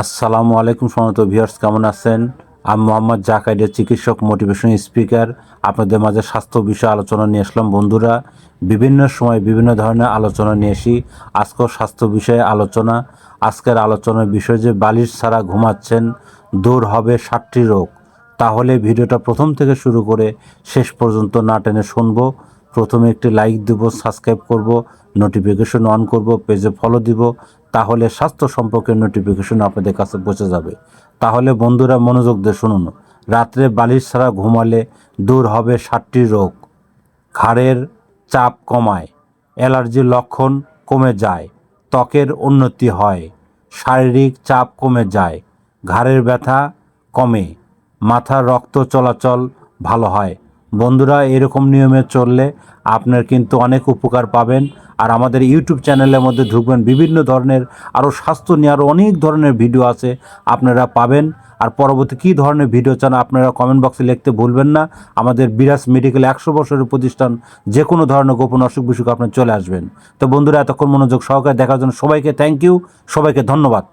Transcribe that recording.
আসসালামু আলাইকুম সমত ভিউয়ার্স, কেমন আছেন? আমি মোহাম্মদ জাকাইদের চিকিৎসক মোটিভেশন স্পিকার আপনাদের মাঝে স্বাস্থ্য বিষয়ে আলোচনা নিয়ে আসলাম। বন্ধুরা, বিভিন্ন সময় বিভিন্ন ধরনের আলোচনা নিয়ে আসি। আজকেও স্বাস্থ্য বিষয়ে আলোচনা। আজকের আলোচনার বিষয় যে বালিশ ছাড়া ঘুমাচ্ছেন, দূর হবে ষাটটি রোগ। তাহলে ভিডিওটা প্রথম থেকে শুরু করে শেষ পর্যন্ত না টেনে শুনব। প্রথমে একটি লাইক দেব সাবস্ক্রাইব করব নোটিফিকেশন অন করব পেজে ফলো দিব। তাহলে স্বাস্থ্য সম্পর্কে নোটিফিকেশন আপনাদের কাছে পৌঁছে যাবে। তাহলে বন্ধুরা মনোযোগ দিয়ে শুনুন। রাত্রে বালিশ ছাড়া ঘুমালে দূর হবে ষাটটি রোগ। ঘাড়ের চাপ কমায় অ্যালার্জির লক্ষণ কমে যায়, ত্বকের উন্নতি হয়, শারীরিক চাপ কমে যায়, ঘাড়ের ব্যথা কমে মাথার রক্ত চলাচল ভালো হয়। বন্ধুরা এরকম নিয়মে চললে আপনার কিন্তু অনেক উপকার পাবেন। আর আমাদের ইউটিউব চ্যানেলের মধ্যে ঢুকবেন বিভিন্ন ধরনের, আরও স্বাস্থ্য নিয়ে আরও অনেক ধরনের ভিডিও আছে, আপনারা পাবেন। আর পরবর্তী কী ধরনের ভিডিও চান আপনারা কমেন্ট বক্সে লিখতে ভুলবেন না। আমাদের বিরাজ মেডিকেল একশো বছরের প্রতিষ্ঠান যে কোনো ধরনের গোপন অসুখ বিসুখ আপনার চলে আসবেন। তো বন্ধুরা, এতক্ষণ মনোযোগ সহকারে দেখার জন্য সবাইকে থ্যাংক ইউ সবাইকে ধন্যবাদ।